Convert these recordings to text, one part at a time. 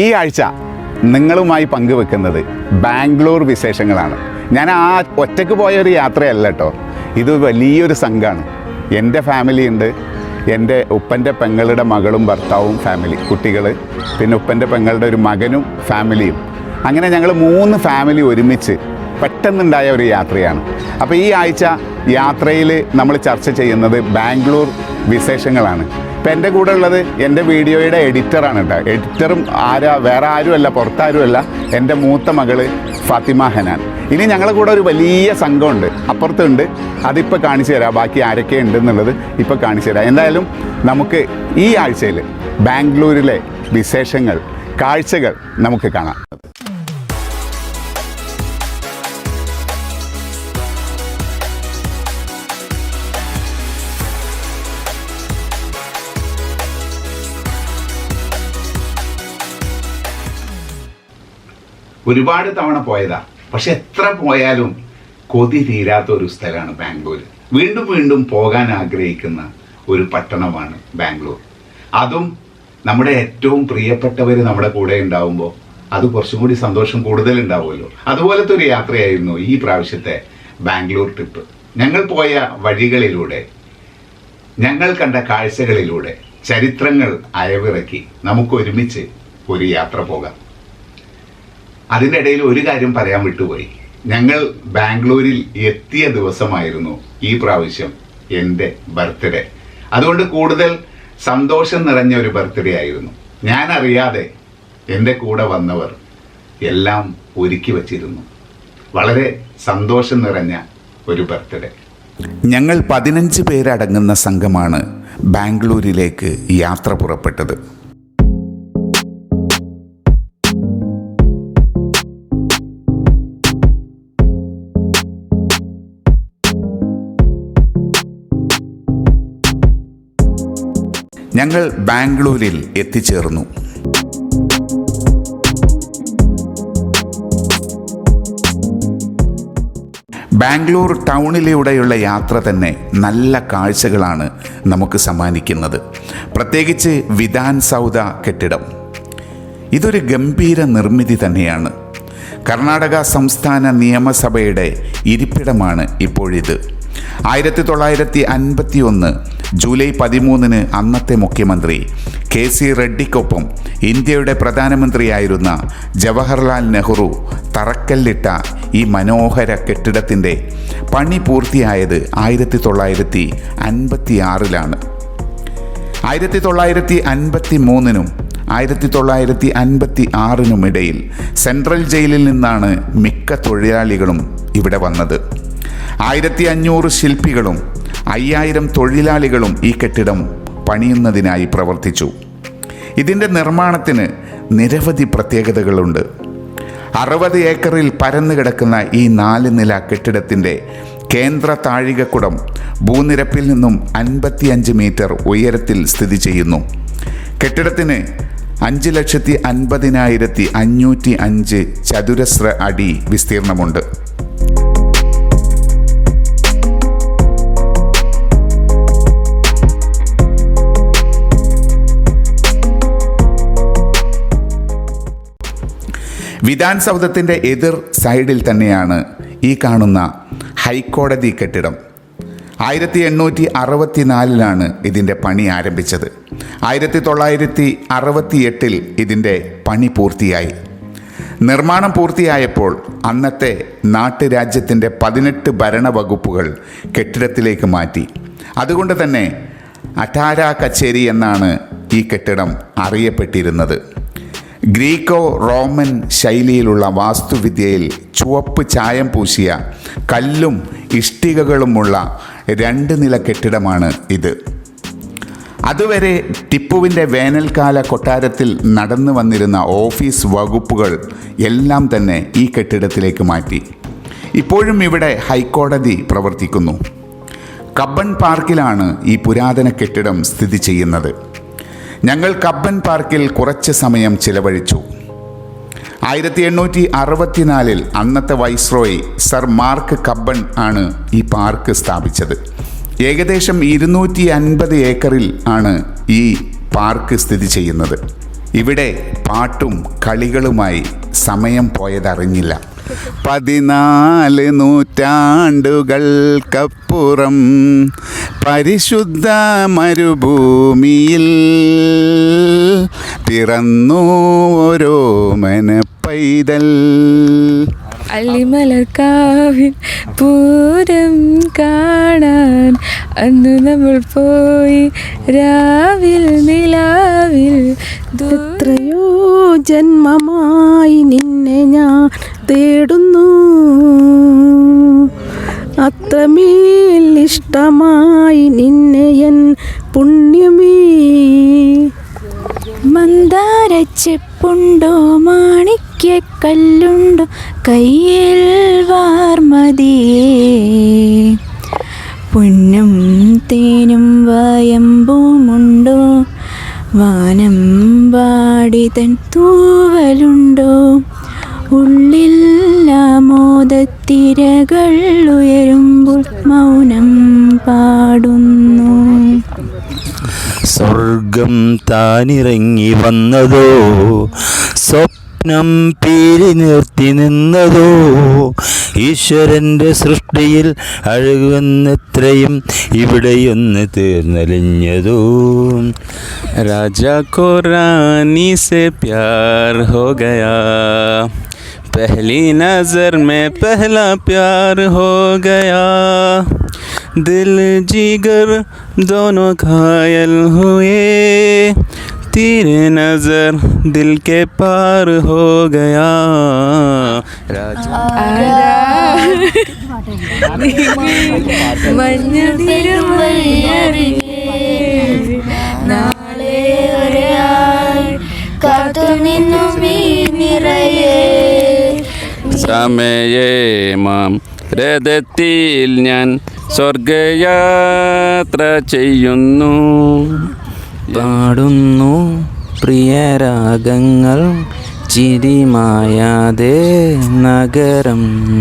ഈ ആഴ്ച നിങ്ങളുമായി പങ്കുവെക്കുന്നത് ബാംഗ്ലൂർ വിശേഷങ്ങളാണ്. ഞാൻ ആ ഒറ്റയ്ക്ക് പോയ ഒരു യാത്രയല്ല കേട്ടോ ഇത് വലിയൊരു സംഘമാണ് എന്റെ ഫാമിലി ഉണ്ട്. എന്റെ ഉപ്പന്റെ പെങ്ങളുടെ മകളും ഭർത്താവും ഫാമിലി കുട്ടികൾ പിന്നെ ഉപ്പന്റെ പെങ്ങളുടെ ഒരു മകനും ഫാമിലിയും അങ്ങനെ ഞങ്ങൾ മൂന്ന് ഫാമിലി ഒരുമിച്ച് പെട്ടെന്നുണ്ടായ ഒരു യാത്രയാണ്. അപ്പോൾ ഈ ആഴ്ച യാത്രയിൽ നമ്മൾ ചർച്ച ചെയ്യുന്നത് ബാംഗ്ലൂർ വിശേഷങ്ങളാണ്. ഇപ്പം എന്റെ കൂടെ ഉള്ളത് എന്റെ വീഡിയോയുടെ എഡിറ്ററാണ് കേട്ടോ എഡിറ്ററും ആരാ വേറെ ആരുമല്ല പുറത്താരുമല്ല. എന്റെ മൂത്ത മകൾ ഫാത്തിമ ഹനാൻ. ഇനി ഞങ്ങളുടെ കൂടെ ഒരു വലിയ സംഘമുണ്ട്. അപ്പുറത്തുണ്ട്. അതിപ്പോൾ കാണിച്ചു തരാം. ബാക്കി ആരൊക്കെ ഉണ്ടെന്നുള്ളത് ഇപ്പോൾ കാണിച്ചു തരാം. എന്തായാലും നമുക്ക് ഈ ആഴ്ചയിൽ ബാംഗ്ലൂരിലെ വിശേഷങ്ങൾ കാഴ്ചകൾ നമുക്ക് കാണാം. ഒരുപാട് തവണ പോയതാ. പക്ഷെ എത്ര പോയാലും കൊതി തീരാത്ത ഒരു സ്ഥലമാണ് ബാംഗ്ലൂർ വീണ്ടും വീണ്ടും പോകാൻ ആഗ്രഹിക്കുന്ന ഒരു പട്ടണമാണ് ബാംഗ്ലൂർ. അതും നമ്മുടെ ഏറ്റവും പ്രിയപ്പെട്ടവർ നമ്മുടെ കൂടെ ഉണ്ടാവുമ്പോൾ അത് കുറച്ചും കൂടി സന്തോഷം കൂടുതൽ ഉണ്ടാവുമല്ലോ അതുപോലത്തെ ഒരു യാത്രയായിരുന്നു ഈ പ്രാവശ്യത്തെ ബാംഗ്ലൂർ ട്രിപ്പ്. ഞങ്ങൾ പോയ വഴികളിലൂടെ ഞങ്ങൾ കണ്ട കാഴ്ചകളിലൂടെ ചരിത്രങ്ങൾ അയവിറക്കി നമുക്ക് ഒരുമിച്ച് ഒരു യാത്ര പോകാം. അതിന്റെ ഇടയിൽ ഒരു കാര്യം പറയാൻ വിട്ടുപോയി. ഞങ്ങൾ ബാംഗ്ലൂരിൽ എത്തിയ ദിവസമായിരുന്നു ഈ പ്രാവശ്യം എന്റെ ബർത്ത്ഡേ. അതുകൊണ്ട് കൂടുതൽ സന്തോഷം നിറഞ്ഞ ഒരു ബർത്ത്ഡേ ആയിരുന്നു. ഞാൻ അറിയാതെ എന്റെ കൂടെ വന്നവർ എല്ലാം ഒരുക്കി വച്ചിരുന്നു. വളരെ സന്തോഷം നിറഞ്ഞ ഒരു ബർത്ത്ഡേ. ഞങ്ങൾ പതിനഞ്ച് പേരടങ്ങുന്ന സംഘമാണ് ബാംഗ്ലൂരിലേക്ക് യാത്ര പുറപ്പെട്ടത്. ഞങ്ങൾ ബാംഗ്ലൂരിൽ എത്തിച്ചേർന്നു. ബാംഗ്ലൂർ ടൗണിലൂടെയുള്ള യാത്ര തന്നെ നല്ല കാഴ്ചകളാണ് നമുക്ക് സമ്മാനിക്കുന്നത്. പ്രത്യേകിച്ച് വിധാൻ സൗദ കെട്ടിടം. ഇതൊരു ഗംഭീര നിർമ്മിതി തന്നെയാണ്. കർണാടക സംസ്ഥാന നിയമസഭയുടെ ഇരിപ്പിടമാണ് ഇപ്പോഴിത്. ആയിരത്തി തൊള്ളായിരത്തി അൻപത്തി ഒന്ന് ജൂലൈ പതിമൂന്നിന് അന്നത്തെ മുഖ്യമന്ത്രി കെ സി റെഡ്ഡിക്കൊപ്പം ഇന്ത്യയുടെ പ്രധാനമന്ത്രിയായിരുന്ന ജവഹർലാൽ നെഹ്റു തറക്കല്ലിട്ട ഈ മനോഹര കെട്ടിടത്തിന്റെ പണി പൂർത്തിയായത് ആയിരത്തി തൊള്ളായിരത്തി അൻപത്തി ആറിലാണ് ആയിരത്തി തൊള്ളായിരത്തി അൻപത്തി മൂന്നിനും ആയിരത്തി തൊള്ളായിരത്തി അൻപത്തി ആറിനും ഇടയിൽ സെൻട്രൽ ജയിലിൽ നിന്നാണ് മിക്ക തൊഴിലാളികളും ഇവിടെ വന്നത്. ആയിരത്തി അഞ്ഞൂറ് ശില്പികളും അയ്യായിരം തൊഴിലാളികളും ഈ കെട്ടിടം പണിയുന്നതിനായി പ്രവർത്തിച്ചു. ഇതിന്റെ നിർമ്മാണത്തിന് നിരവധി പ്രത്യേകതകളുണ്ട്. അറുപത് ഏക്കറിൽ പരന്നു കിടക്കുന്ന ഈ നാല് നില കെട്ടിടത്തിന്റെ കേന്ദ്ര താഴികക്കുടം ഭൂനിരപ്പിൽ നിന്നും അൻപത്തിയഞ്ച് മീറ്റർ ഉയരത്തിൽ സ്ഥിതി ചെയ്യുന്നു. കെട്ടിടത്തിന് അഞ്ച് ലക്ഷത്തി അൻപതിനായിരത്തി അഞ്ഞൂറ്റി അഞ്ച് ചതുരശ്ര അടി വിസ്തീർണമുണ്ട്. വിധാൻ സൗധത്തിന്റെ എതിർ സൈഡിൽ തന്നെയാണ് ഈ കാണുന്ന ഹൈക്കോടതി കെട്ടിടം. ആയിരത്തി എണ്ണൂറ്റി അറുപത്തിനാലിലാണ് ഇതിന്റെ പണി ആരംഭിച്ചത്. ആയിരത്തി തൊള്ളായിരത്തി അറുപത്തി എട്ടിൽ ഇതിന്റെ പണി പൂർത്തിയായി. നിർമ്മാണം പൂർത്തിയായപ്പോൾ അന്നത്തെ നാട്ടുരാജ്യത്തിന്റെ പതിനെട്ട് ഭരണവകുപ്പുകൾ കെട്ടിടത്തിലേക്ക് മാറ്റി. അതുകൊണ്ട് തന്നെ അറ്റാര കച്ചേരി എന്നാണ് ഈ കെട്ടിടം അറിയപ്പെട്ടിരുന്നത്. ഗ്രീക്കോ റോമൻ ശൈലിയിലുള്ള വാസ്തുവിദ്യയിൽ ചുവപ്പ് ചായം പൂശിയ കല്ലും ഇഷ്ടികകളുമുള്ള രണ്ട് നില കെട്ടിടമാണ് ഇത്. അതുവരെ ടിപ്പുവിന്റെ വേനൽക്കാല കൊട്ടാരത്തിൽ നടന്നു വന്നിരുന്ന ഓഫീസ് വകുപ്പുകൾ എല്ലാം തന്നെ ഈ കെട്ടിടത്തിലേക്ക് മാറ്റി. ഇപ്പോഴും ഇവിടെ ഹൈക്കോടതി പ്രവർത്തിക്കുന്നു. കബ്ബൺ പാർക്കിലാണ് ഈ പുരാതന കെട്ടിടം സ്ഥിതി ചെയ്യുന്നത്. ഞങ്ങൾ കബ്ബൻ പാർക്കിൽ കുറച്ച് സമയം ചിലവഴിച്ചു. ആയിരത്തി എണ്ണൂറ്റി അറുപത്തിനാലിൽ അന്നത്തെ വൈസ്രോയി സർ മാർക്ക് കബ്ബൺ ആണ് ഈ പാർക്ക് സ്ഥാപിച്ചത്. ഏകദേശം ഇരുന്നൂറ്റി അൻപത് ഏക്കറിൽ ആണ് ഈ പാർക്ക് സ്ഥിതി ചെയ്യുന്നത്. ഇവിടെ പാട്ടും കളികളുമായി സമയം പോയതറിഞ്ഞില്ല. പതിനാല് നൂറ്റാണ്ടുകൾക്കപ്പുറം പരിശുദ്ധ മരുഭൂമിയിൽ പിറന്നു ഓരോ അള്ളിമലർക്കാവിൽ പൂരം കാണാൻ അന്ന് നമ്മൾ പോയി രാവിൽ നിലാവിൽ എത്രയോ ജന്മമായി നിന്നെ ഞാൻ തേടുന്നു. അത്രമേൽ ഇഷ്ടമായി നിന്നെ എൻ പുണ്യമേ. മന്ദാരച്ചെപ്പുണ്ടോ മാണിക്യക്കല്ലുണ്ടോ കയ്യിൽ വാർമതിയേ. പൊന്നും തേനും വയമ്പുമുണ്ടോ? വാനം പാടിതൻ തൂവലുണ്ടോ? ഉള്ളിൽ ആമോദത്തിരകൾ ഉയരുമ്പോൾ മൗനം പാടുന്നു. സ്വർഗം താനിറങ്ങി വന്നതോ? സ്വപ്നം സ്വപ്നം പീരി നിർത്തി നിന്നതോ? ഈശ്വരന്റെ സൃഷ്ടിയിൽ അഴുകുന്നത്രയും ഇവിടെയൊന്ന് തീർന്നലിഞ്ഞതോ? രാജാ കോ റാനി സെ പ്യാർ ഹോ ഗയാ പഹലി നസർ മേ പഹല പ്യാർ ഹോ ഗയാ ദിൽ ജീഗർ ദോനോ ഘായൽ ഹുയേ. तेरे नज़र दिल के पार हो गया राजा നാളെ ഒരാൾ കാത്തുനിന്നു നീ നിറയെ സമയേ മാം രഥത്തിൽ ഞാൻ സ്വർഗയാത്ര ചെയ്യുന്നു പാടുന്നു പ്രിയരാഗങ്ങൾ ചിരിമായാതെ നഗരം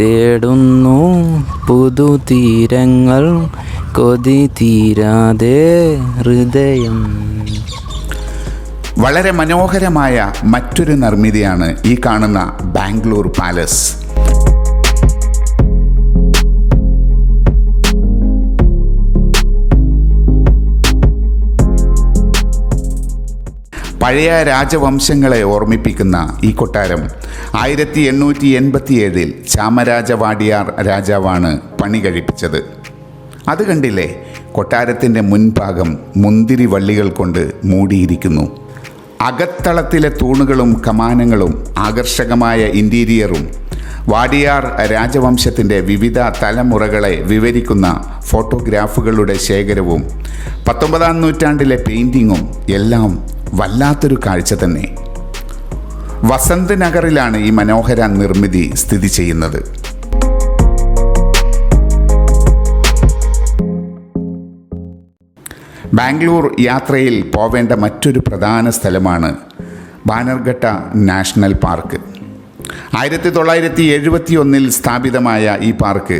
തേടുന്നു പുതുതീരങ്ങൾ കൊതി തീരാതെ ഹൃദയം. വളരെ മനോഹരമായ മറ്റൊരു നിർമ്മിതിയാണ് ഈ കാണുന്ന ബാംഗ്ലൂർ പാലസ്. പഴയ രാജവംശങ്ങളെ ഓർമ്മിപ്പിക്കുന്ന ഈ കൊട്ടാരം ആയിരത്തി എണ്ണൂറ്റി എൺപത്തിയേഴിൽ ചാമരാജ വാടിയാർ രാജാവാണ് പണി കഴിപ്പിച്ചത്. അത് കണ്ടില്ലേ? കൊട്ടാരത്തിന്റെ മുൻഭാഗം മുന്തിരി വള്ളികൾ കൊണ്ട് മൂടിയിരിക്കുന്നു. അകത്തളത്തിലെ തൂണുകളും കമാനങ്ങളും ആകർഷകമായ ഇന്റീരിയറും വാടിയാർ രാജവംശത്തിന്റെ വിവിധ തലമുറകളെ വിവരിക്കുന്ന ഫോട്ടോഗ്രാഫുകളുടെ ശേഖരവും പത്തൊമ്പതാം നൂറ്റാണ്ടിലെ പെയിന്റിങ്ങും എല്ലാം വല്ലാത്തൊരു കാഴ്ച തന്നെ. വസന്ത് നഗറിലാണ് ഈ മനോഹര നിർമ്മിതി സ്ഥിതി ചെയ്യുന്നത്. ബാംഗ്ലൂർ യാത്രയിൽ പോവേണ്ട മറ്റൊരു പ്രധാന സ്ഥലമാണ് ബാനർഘട്ട നാഷണൽ പാർക്ക്. ആയിരത്തി തൊള്ളായിരത്തി എഴുപത്തി ഒന്നിൽ സ്ഥാപിതമായ ഈ പാർക്ക്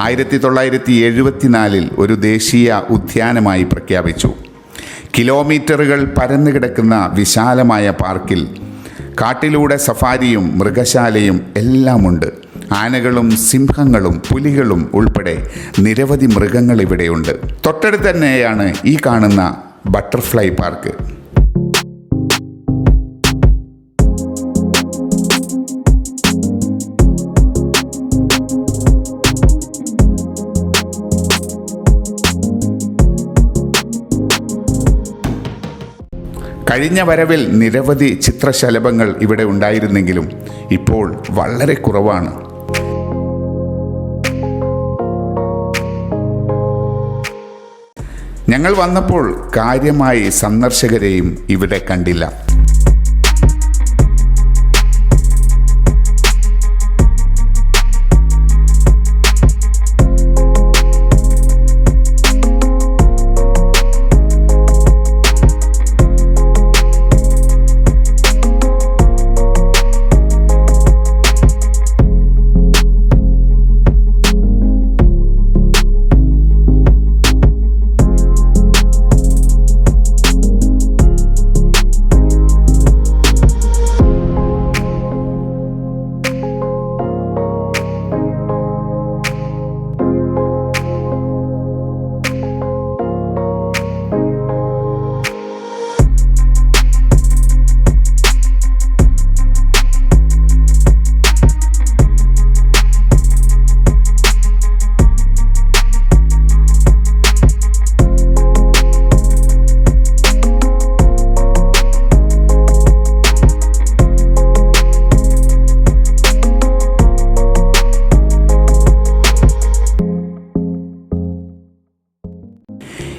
ആയിരത്തി തൊള്ളായിരത്തി എഴുപത്തിനാലിൽ ഒരു ദേശീയ ഉദ്യാനമായി പ്രഖ്യാപിച്ചു. കിലോമീറ്ററുകൾ പരന്നു കിടക്കുന്ന വിശാലമായ പാർക്കിൽ കാട്ടിലൂടെ സഫാരിയും മൃഗശാലയും എല്ലാമുണ്ട്. ആനകളും സിംഹങ്ങളും പുലികളും ഉൾപ്പെടെ നിരവധി മൃഗങ്ങൾ ഇവിടെയുണ്ട്. തൊട്ടടുത്ത് തന്നെയാണ് ഈ കാണുന്ന ബട്ടർഫ്ലൈ പാർക്ക്. കഴിഞ്ഞ വരവിൽ നിരവധി ചിത്രശലഭങ്ങൾ ഇവിടെ ഉണ്ടായിരുന്നെങ്കിലും ഇപ്പോൾ വളരെ കുറവാണ്. ഞങ്ങൾ വന്നപ്പോൾ കാര്യമായി സന്ദർശകരെയും ഇവിടെ കണ്ടില്ല.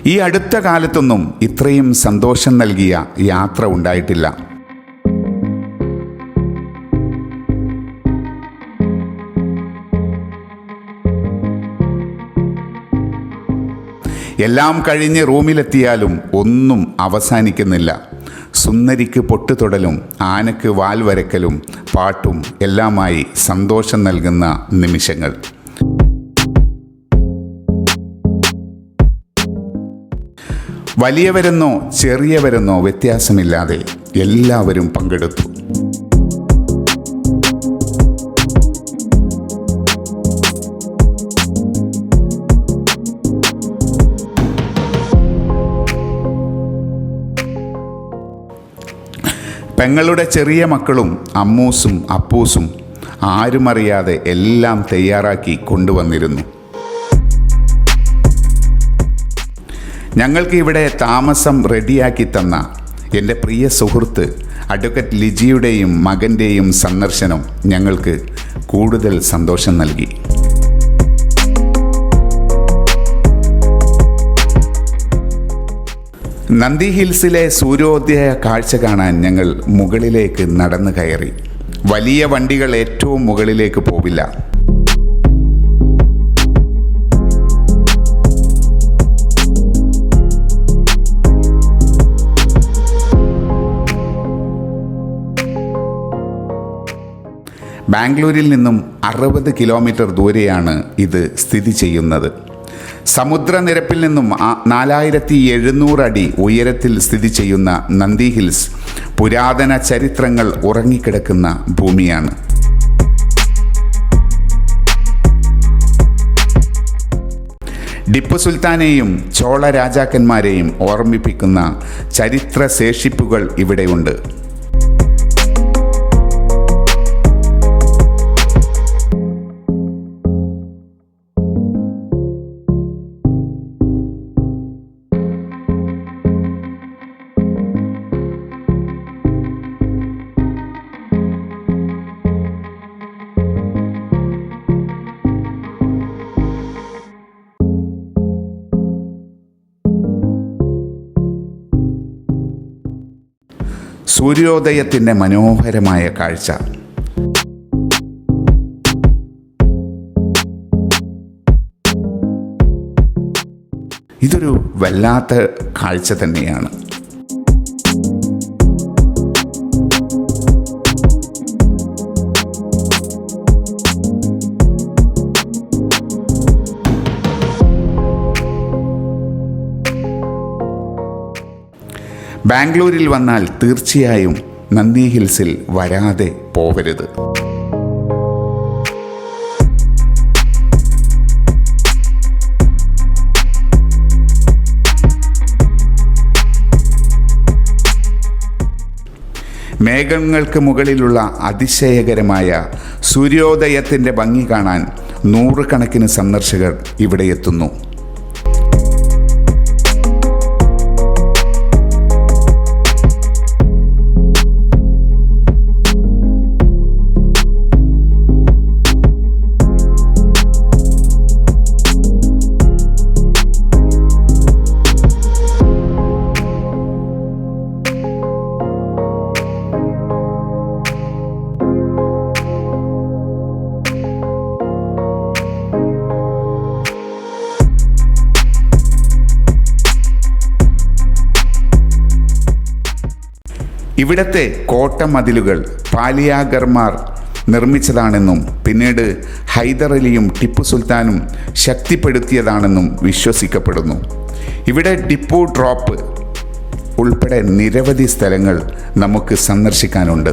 ഈ അടുത്ത കാലത്തൊന്നും ഇത്രയും സന്തോഷം നൽകിയ യാത്ര ഉണ്ടായിട്ടില്ല. എല്ലാം കഴിഞ്ഞ് റൂമിലെത്തിയാലും ഒന്നും അവസാനിക്കുന്നില്ല. സുന്ദരിക്ക് പൊട്ടുതൊടലും ആനക്ക് വാൽ വരക്കലും പാട്ടും എല്ലാമായി സന്തോഷം നൽകുന്ന നിമിഷങ്ങൾ. വലിയവരെന്നോ ചെറിയവരെന്നോ വ്യത്യാസമില്ലാതെ എല്ലാവരും പങ്കെടുത്തു. പെങ്ങളുടെ ചെറിയ മക്കളും അമ്മൂസും അപ്പൂസും ആരുമറിയാതെ എല്ലാം തയ്യാറാക്കി കൊണ്ടുവന്നിരുന്നു. ഞങ്ങൾക്ക് ഇവിടെ താമസം റെഡിയാക്കി തന്ന എന്റെ പ്രിയ സുഹൃത്ത് അഡ്വക്കറ്റ് ലിജിയുടെയും മകന്റെയും സന്ദർശനം ഞങ്ങൾക്ക് കൂടുതൽ സന്തോഷം നൽകി. നന്ദി ഹിൽസിലെ സൂര്യോദയ കാഴ്ച കാണാൻ ഞങ്ങൾ മുകളിലേക്ക് നടന്നു കയറി. വലിയ വണ്ടികൾ ഏറ്റവും മുകളിലേക്ക് പോവില്ല. ബാംഗ്ലൂരിൽ നിന്നും അറുപത് കിലോമീറ്റർ ദൂരെയാണ് ഇത് സ്ഥിതി ചെയ്യുന്നത്. സമുദ്രനിരപ്പിൽ നിന്നും നാലായിരത്തി എഴുന്നൂറ് അടി ഉയരത്തിൽ സ്ഥിതി ചെയ്യുന്ന നന്ദി ഹിൽസ് പുരാതന ചരിത്രങ്ങൾ ഉറങ്ങിക്കിടക്കുന്ന ഭൂമിയാണ്. ടിപ്പു സുൽത്താനെയും ചോള രാജാക്കന്മാരെയും ഓർമ്മിപ്പിക്കുന്ന ചരിത്ര ശേഷിപ്പുകൾ ഇവിടെയുണ്ട്. സൂര്യോദയത്തിന്റെ മനോഹരമായ കാഴ്ച. ഇതൊരു വല്ലാത്ത കാഴ്ച തന്നെയാണ്. ബാംഗ്ലൂരിൽ വന്നാൽ തീർച്ചയായും നന്ദി ഹിൽസിൽ വരാതെ പോവരുത്. മേഘങ്ങൾക്ക് മുകളിലുള്ള അതിശയകരമായ സൂര്യോദയത്തിന്റെ ഭംഗി കാണാൻ നൂറുകണക്കിന് സന്ദർശകർ ഇവിടെ എത്തുന്നു. ഇവിടത്തെ കോട്ടമതിലുകൾ പാലിയാഗർമാർ നിർമ്മിച്ചതാണെന്നും പിന്നീട് ഹൈദറലിയും ടിപ്പു സുൽത്താനും ശക്തിപ്പെടുത്തിയതാണെന്നും വിശ്വസിക്കപ്പെടുന്നു. ഇവിടെ ഡിപ്പു ഡ്രോപ്പ് ഉൾപ്പെടെ നിരവധി സ്ഥലങ്ങൾ നമുക്ക് സന്ദർശിക്കാനുണ്ട്.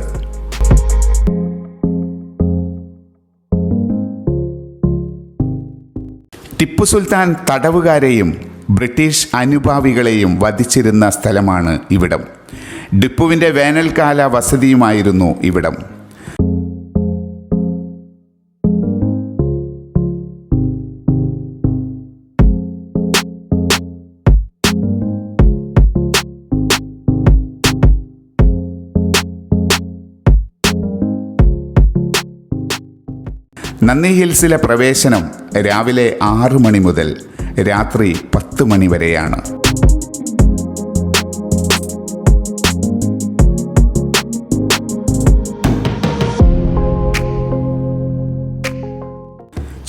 ടിപ്പു സുൽത്താൻ തടവുകാരെയും ബ്രിട്ടീഷ് അനുഭാവികളെയും വധിച്ചിരുന്ന സ്ഥലമാണ് ഇവിടം. ടിപ്പുവിന്റെ വേനൽക്കാല വസതിയുമായിരുന്നു ഇവിടം. നന്ദി ഹിൽസിലെ പ്രവേശനം രാവിലെ ആറ് മണി മുതൽ രാത്രി പത്ത് മണി വരെയാണ്.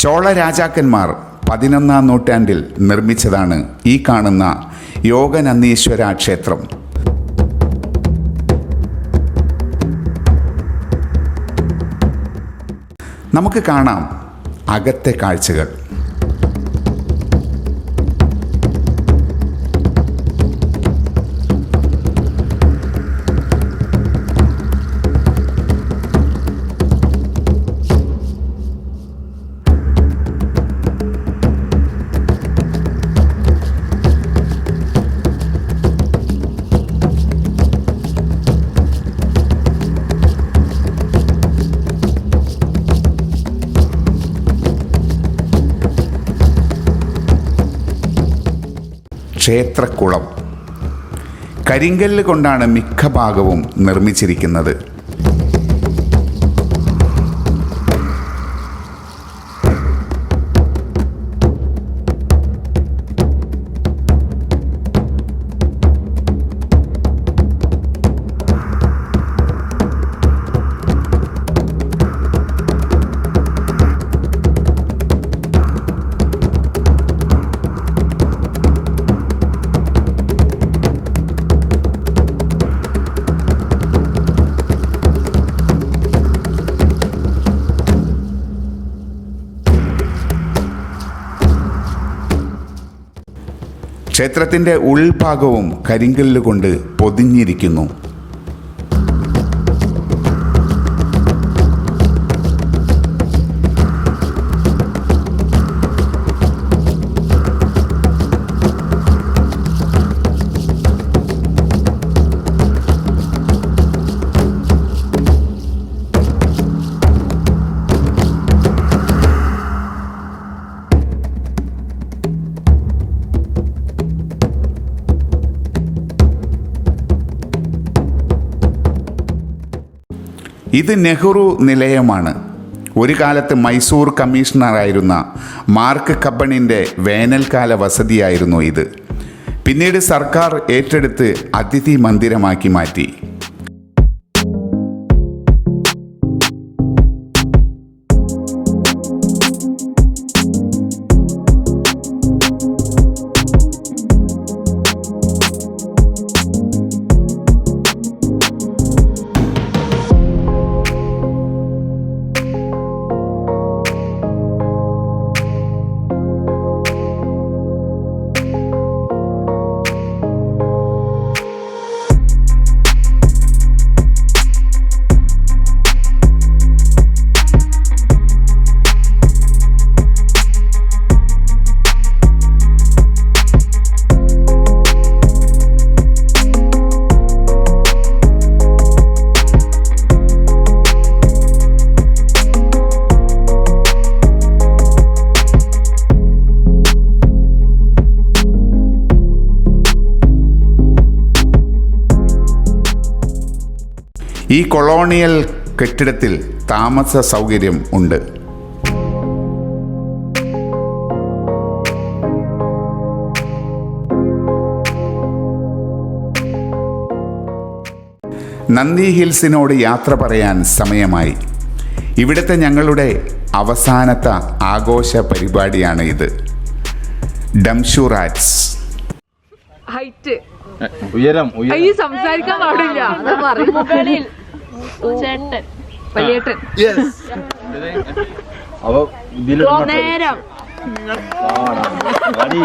ചോള രാജാക്കന്മാർ പതിനൊന്നാം നൂറ്റാണ്ടിൽ നിർമ്മിച്ചതാണ് ഈ കാണുന്ന യോഗനന്ദീശ്വര ക്ഷേത്രം നമുക്ക് കാണാം അകത്തെ കാഴ്ചകൾ. ക്ഷേത്രക്കുളം. കരിങ്കല്ല് കൊണ്ടാണ് മിക്ക ഭാഗവും നിർമ്മിച്ചിരിക്കുന്നത്. ക്ഷേത്രത്തിന്റെ ഉൾഭാഗവും കരിങ്കല്ലുകൊണ്ട് പൊതിഞ്ഞിരിക്കുന്നു. ഇത് നെഹ്റു നിലയമാണ്. ഒരു കാലത്ത് മൈസൂർ കമ്മീഷണറായിരുന്ന മാർക്ക് കബണിന്റെ വേനൽക്കാല വസതിയായിരുന്നു ഇത്. പിന്നീട് സർക്കാർ ഏറ്റെടുത്ത് അതിഥി മന്ദിരമാക്കി മാറ്റി. ഈ കൊളോണിയൽ കെട്ടിടത്തിൽ താമസ സൗകര്യം ഉണ്ട് നന്ദി ഹിൽസിനോട് യാത്ര പറയാൻ സമയമായി ഇവിടുത്തെ ഞങ്ങളുടെ അവസാനത്തെ ആഘോഷ പരിപാടിയാണ് ഇത് ഡംഷുറാറ്റ്സ് ഹൈറ്റ് ഉയരം ഈ സംസാരിക്കാൻ പാടില്ല നേരം. അടി.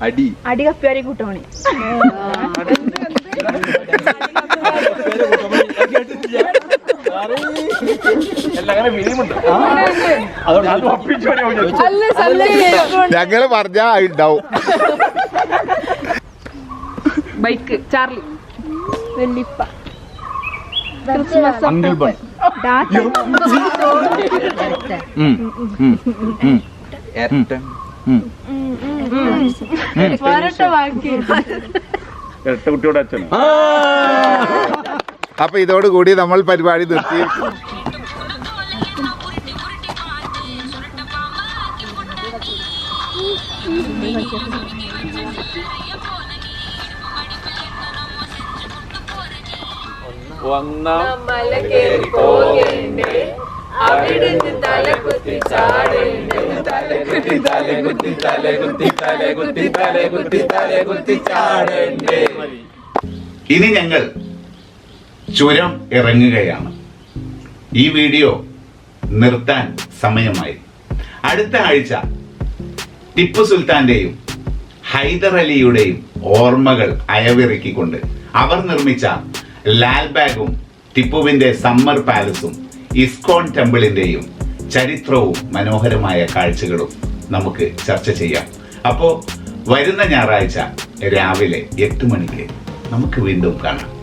അടി. അടി. കൂട്ടമണി. ഞങ്ങൾ പറഞ്ഞാ ഉണ്ടാവും. ബൈക്ക്. ചാർലി. വെള്ളിപ്പ. Uncle bun. ഉം, ഉം, ഉം. ഉം. ഇരട്ട കുട്ടിയുടെ അച്ഛനും? അപ്പൊ ഇതോടുകൂടി നമ്മൾ പരിപാടി നിർത്തി. ഒന്നാം ഇനി ഞങ്ങൾ ചുരം ഇറങ്ങുകയാണ്. ഈ വീഡിയോ നിർത്താൻ സമയമായി. അടുത്ത ആഴ്ച ടിപ്പു സുൽത്താന്റെയും ഹൈദർ അലിയുടെയും ഓർമ്മകൾ അയവിറക്കിക്കൊണ്ട് അവർ നിർമ്മിച്ച ലാൽബാഗും ടിപ്പുവിന്റെ സമ്മർ പാലസും ഇസ്കോൺ ടെമ്പിളിന്റെയും ചരിത്രവും മനോഹരമായ കാഴ്ചകളും നമുക്ക് ചർച്ച ചെയ്യാം. അപ്പോൾ വരുന്ന ഞായറാഴ്ച രാവിലെ എട്ട് മണിക്ക് നമുക്ക് വീണ്ടും കാണാം.